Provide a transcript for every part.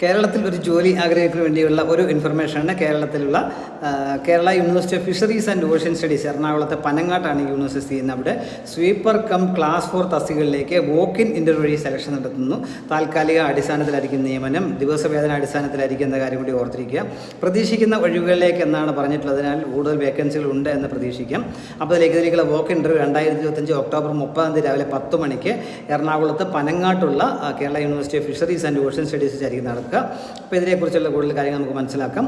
കേരളത്തിൽ ഒരു ജോലി ആഗ്രഹത്തിന് വേണ്ടിയുള്ള ഒരു ഇൻഫർമേഷനാണ് കേരളത്തിലുള്ള Kerala university of fisheries and ocean studies എറണാകുളത്തെ പനങ്ങാട്ടാണ് യൂണിവേഴ്സിറ്റി ചെയ്യുന്നത്. അവിടെ സ്വീപ്പർ കം ക്ലാസ് ഫോർ തസ്തികകളിലേക്ക് വോക്ക് ഇൻ ഇന്റർവ്യൂ വഴി സെലക്ഷൻ നടത്തുന്നു. താൽക്കാലിക അടിസ്ഥാനത്തിലായിരിക്കും നിയമനം. ദിവസവേതന അടിസ്ഥാനത്തിലായിരിക്കും എന്ന കാര്യം കൂടി ഓർത്തിരിക്കുക. പ്രതീക്ഷിക്കുന്ന ഒഴിവുകളിലേക്ക് എന്നാണ് പറഞ്ഞിട്ടുള്ളത്. അതിനാൽ കൂടുതൽ വേക്കൻസികൾ ഉണ്ട് എന്ന് പ്രതീക്ഷിക്കാം. അപ്പോൾ അതിലേക്ക് ഇതിലേക്കുള്ള വോക്ക് ഇന്റർവ്യൂ രണ്ടായിരത്തി ഇരുപത്തഞ്ച് ഒക്ടോബർ മുപ്പതാം തീയതി രാവിലെ പത്ത് മണിക്ക് എറണാകുളത്ത് പനങ്ങാട്ടുള്ള Kerala university of fisheries and ocean studies ആയിരിക്കും നടക്കുക അപ്പോൾ ഇതിനെക്കുറിച്ചുള്ള കൂടുതൽ കാര്യങ്ങൾ നമുക്ക് മനസ്സിലാക്കാം.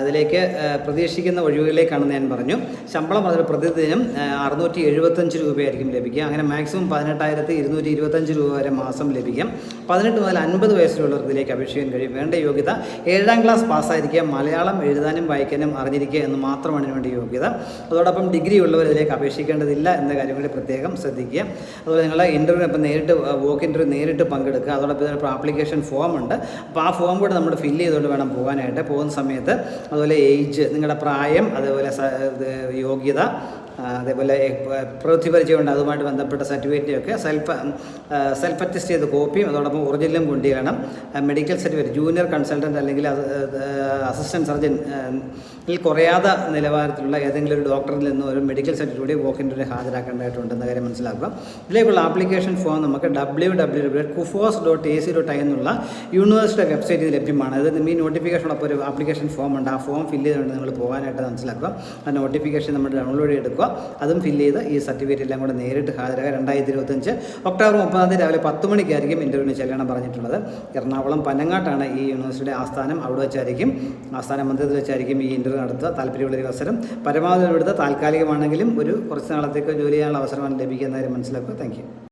അതിലേക്ക് പ്രതീക്ഷിക്കുന്ന ഒഴിവുകളിലേക്കാണെന്ന് ഞാൻ പറഞ്ഞു. ശമ്പളം അതിൽ പ്രതിദിനം അറുന്നൂറ്റി എഴുപത്തഞ്ച് രൂപയായിരിക്കും ലഭിക്കുക. അങ്ങനെ മാക്സിമം പതിനെട്ടായിരത്തി ഇരുന്നൂറ്റി ഇരുപത്തഞ്ച് രൂപ വരെ മാസം ലഭിക്കും. പതിനെട്ട് മുതൽ അൻപത് വയസ്സിലുള്ളവർക്ക് ഇതിലേക്ക് അപേക്ഷിക്കാൻ കഴിയും. വേണ്ട യോഗ്യത ഏഴാം ക്ലാസ് പാസ്സായിരിക്കുക മലയാളം എഴുതാനും വായിക്കാനും അറിഞ്ഞിരിക്കുക എന്ന് മാത്രമാണ് ഇതിന് വേണ്ടി യോഗ്യത. അതോടൊപ്പം ഡിഗ്രി ഉള്ളവർ ഇതിലേക്ക് അപേക്ഷിക്കേണ്ടതില്ല എന്ന കാര്യം കൂടി പ്രത്യേകം ശ്രദ്ധിക്കുക. അതുപോലെ നിങ്ങൾ ഇന്റർവ്യൂ ഇപ്പം നേരിട്ട് വോക്ക് ഇന്റർവ്യൂ നേരിട്ട് പങ്കെടുക്കുക. അതോടൊപ്പം ഇതിനൊപ്പം ആപ്ലിക്കേഷൻ ഫോം ഉണ്ട്. അപ്പോൾ ആ ഫോം കൂടെ നമ്മൾ ഫില്ല് ചെയ്തുകൊണ്ട് വേണം പോകാനായിട്ട്. പോകുന്ന സമയത്ത് അതുപോലെ ഏജ് നിങ്ങളുടെ പ്രായം അതുപോലെ യോഗ്യത അതേപോലെ പ്രവൃത്തി പരിചയമുണ്ട് അതുമായിട്ട് ബന്ധപ്പെട്ട സർട്ടിഫിക്കറ്റൊക്കെ സെൽഫ് സെൽഫ് അറ്റസ്റ്റ് ചെയ്ത കോപ്പിയും അതോടൊപ്പം ഒറിജിനലും കൊണ്ടുവരണം. മെഡിക്കൽ സർട്ടിഫിക്കറ്റ് ജൂനിയർ കൺസൾട്ടന്റ് അല്ലെങ്കിൽ അസിസ്റ്റന്റ് സർജൻ ഈ കുറയാത നിലവാരത്തിലുള്ള ഏതെങ്കിലും ഒരു ഡോക്ടറിൽ നിന്നും ഒരു മെഡിക്കൽ സർട്ടിഫിക്കറ്റ് വോക്കിന്റെ ഹാജരാക്കേണ്ടതായിട്ടുണ്ടെന്ന കാര്യം മനസ്സിലാക്കുക. ഇതിലേക്കുള്ള ആപ്ലിക്കേഷൻ ഫോം നമുക്ക് W W W KUFOS dot A C dot I എന്നുള്ള യൂണിവേഴ്സിറ്റി വെബ്സൈറ്റിൽ ലഭ്യമാണ് അത് ഈ നോട്ടിഫിക്കേഷനൊപ്പം ഒരു ആപ്ലിക്കേഷൻ ഫോം ഉണ്ട്. ആ ഫോം ഫില്ല് ചെയ്തുകൊണ്ട് നിങ്ങൾ പോകാനായിട്ട് മനസ്സിലാക്കുക. ആ നോട്ടിഫിക്കേഷൻ നമ്മൾ ഡൗൺലോഡ് ചെയ്തെടുക്കുക. അതും ഫില്ല് ചെയ്ത് ഈ സർട്ടിഫിക്കറ്റ് എല്ലാം കൂടെ നേരിട്ട് ഹാജരാകുക രണ്ടായിരത്തി ഇരുപത്തഞ്ച് ഒക്ടോബർ മുപ്പതാം തീയതി രാവിലെ പത്ത് മണിക്കായിരിക്കും ഇന്റർവ്യൂവിന് ചെല്ലണം പറഞ്ഞിട്ടുള്ളത്. എറണാകുളം പനങ്ങാട്ടാണ് ഈ യൂണിവേഴ്സിറ്റിയുടെ ആസ്ഥാനം. അവിടെ വെച്ചായിരിക്കും ആസ്ഥാന മന്ദിരത്തിൽ വെച്ചായിരിക്കും ഈ ഇന്റർവ്യൂ നടത്തുക. താല്പര്യമുള്ളൊരു അവസരം. പരമാവധി ഇവിടുത്തെ താൽക്കാലികമാണെങ്കിലും ഒരു കുറച്ച് നാളത്തേക്ക് ജോലി ചെയ്യാനുള്ള അവസരമാണ് ലഭിക്കുന്ന കാര്യം മനസ്സിലാക്കുക താങ്ക്